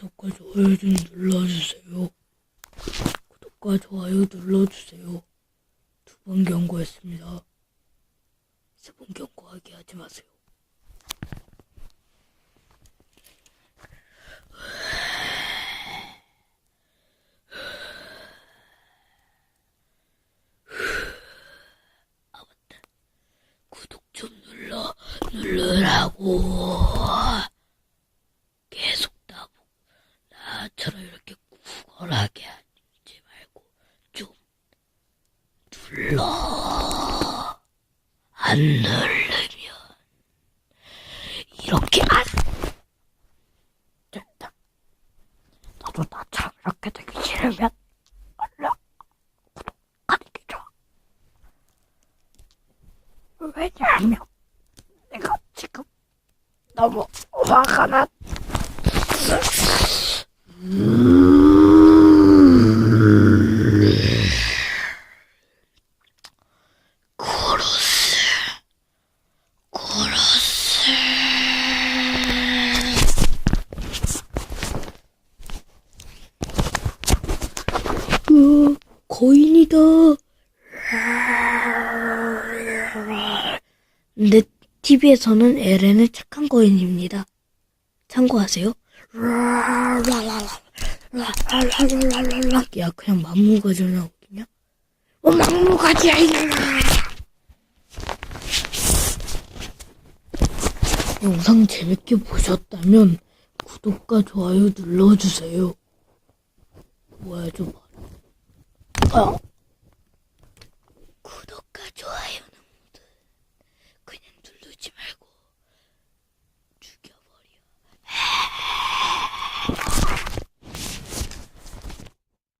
구독과 좋아요 좀 눌러주세요. 구독과 좋아요 눌러주세요. 두 번 경고했습니다. 세 번 경고하게 하지 마세요. 아 맞다. 구독 좀 눌러 누르라고. 계속 나보고 나처럼 이렇게 구걸하게 하지 말고 좀 눌러. 안 누르면 이렇게 안 됐다. 너도 나처럼 이렇게 되기 싫으면 얼른 구독하는 게 좋아. 왜냐하면 내가 지금 너무 화가 났 거인이다. 내 TV에서는 에렌은 착한 거인입니다. 참고하세요 야 그냥 막무가지 나 오기냐? 어 만무가지야 영상 재밌게 보셨다면 구독과 좋아요 눌러주세요 뭐야 저말 아.